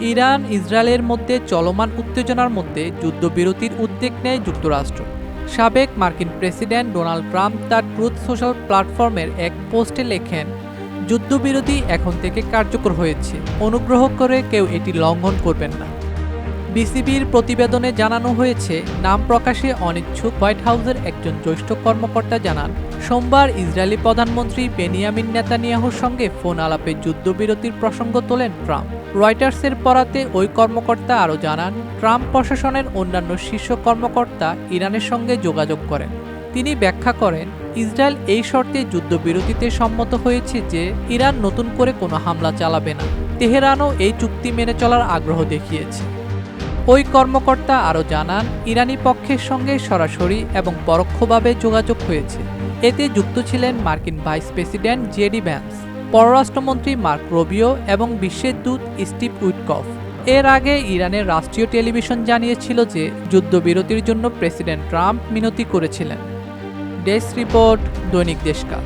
Iran, ইসরায়েলের মধ্যে চলমান উত্তেজনার মধ্যে যুদ্ধবিরতির উদ্যোগ নেয় যুক্তরাষ্ট্র। সাবেক মার্কিন প্রেসিডেন্ট ডোনাল্ড ট্রাম্প তার ট্রুথ সোশ্যাল প্ল্যাটফর্মের এক পোস্টে লেখেন, যুদ্ধবিরতি এখন থেকে কার্যকর হয়েছে। অনুগ্রহ করে কেউ এটি লঙ্ঘন করবেন না। বিসিবির প্রতিবেদনে জানানো হয়েছে, নাম প্রকাশে অনিচ্ছুক হোয়াইট হাউসের একজন জ্যেষ্ঠ কর্মকর্তা জানান, সোমবার ইসরায়েলি প্রধানমন্ত্রী বেনিয়ামিন নেতানিয়াহুর সঙ্গে ফোন আলাপে যুদ্ধবিরতির প্রসঙ্গ তোলেন ট্রাম্প। রয়টার্সের পরাতে ওই কর্মকর্তা আরও জানান, ট্রাম্প প্রশাসনের অন্যান্য শীর্ষ কর্মকর্তা ইরানের সঙ্গে যোগাযোগ করেন। তিনি ব্যাখ্যা করেন, ইসরায়েল এই শর্তে যুদ্ধবিরতিতে সম্মত হয়েছে যে ইরান নতুন করে কোনো হামলা চালাবে না। তেহরানও এই চুক্তি মেনে চলার আগ্রহ দেখিয়েছে। ওই কর্মকর্তা আরও জানান, ইরানি পক্ষের সঙ্গে সরাসরি এবং পরোক্ষভাবে যোগাযোগ হয়েছে। এতে যুক্ত ছিলেন মার্কিন ভাইস প্রেসিডেন্ট জেডি ভ্যান্স। পররাষ্ট্রমন্ত্রী মার্ক রবিও এবং বিশ্বের দূত স্টিভ উইটকফ। এর আগে ইরানের রাষ্ট্রীয় টেলিভিশন জানিয়েছিল যে যুদ্ধবিরতির জন্য প্রেসিডেন্ট ট্রাম্প মিনতি করেছিলেন। ডেস্ক রিপোর্ট দৈনিক দেশকাল